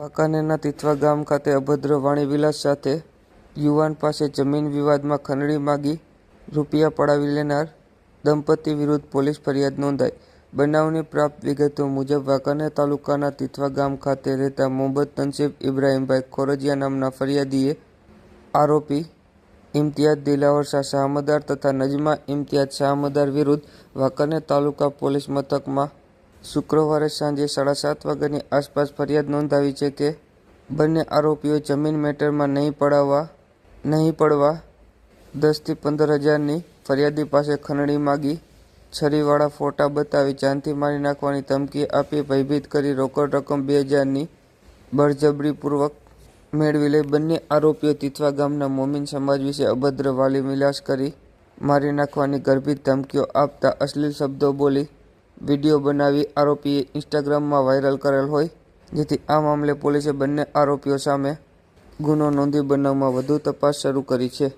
વાંકાનેરના તિથવા ગામ ખાતે અભદ્ર વાણીવિલાસ સાથે યુવાન પાસે જમીન વિવાદમાં ખંડણી માગી રૂપિયા પડાવી લેનાર દંપતી વિરુદ્ધ પોલીસ ફરિયાદ નોંધાઈ. બનાવની પ્રાપ્ત વિગતો મુજબ વાંકાનેર તાલુકાના તિથવા ગામ ખાતે રહેતા મોહમ્મદ તનસીફ ઇબ્રાહીમભાઈ ખોરજિયા નામના ફરિયાદીએ આરોપી ઇમ્તિયાઝ દિલાવર શાહ શાહમદાર તથા નજમા ઇમ્તિયાઝ શાહમદાર વિરુદ્ધ વાંકાનેર તાલુકા પોલીસ મથકમાં શુક્રવારે સાંજે સાડા સાત વાગ્યાની આસપાસ ફરિયાદ નોંધાવી છે કે બંને આરોપીઓ જમીન મેટરમાં નહીં પડાવવા, નહીં પડવા, દસથી પંદર હજારની ફરિયાદી પાસે ખંડણી માગી, છરીવાળા ફોટા બતાવી જાનથી મારી નાખવાની ધમકી આપી ભયભીત કરી રોકડ રકમ બે હજારની બળજબરીપૂર્વક મેળવી લઈ બંને આરોપીઓ તિથવા ગામના મોમીન સમાજ વિશે અભદ્ર વાલી મિલાસ કરી મારી નાખવાની ગર્ભિત ધમકીઓ આપતા અશ્લીલ શબ્દો બોલી વીડિયો બનાવી આરોપીએ ઇન્સ્ટાગ્રામમાં વાયરલ કરેલ હોય, જેથી આ મામલે પોલીસે બંને આરોપીઓ સામે ગુનો નોંધી બનાવમાં વધુ તપાસ શરૂ કરી છે.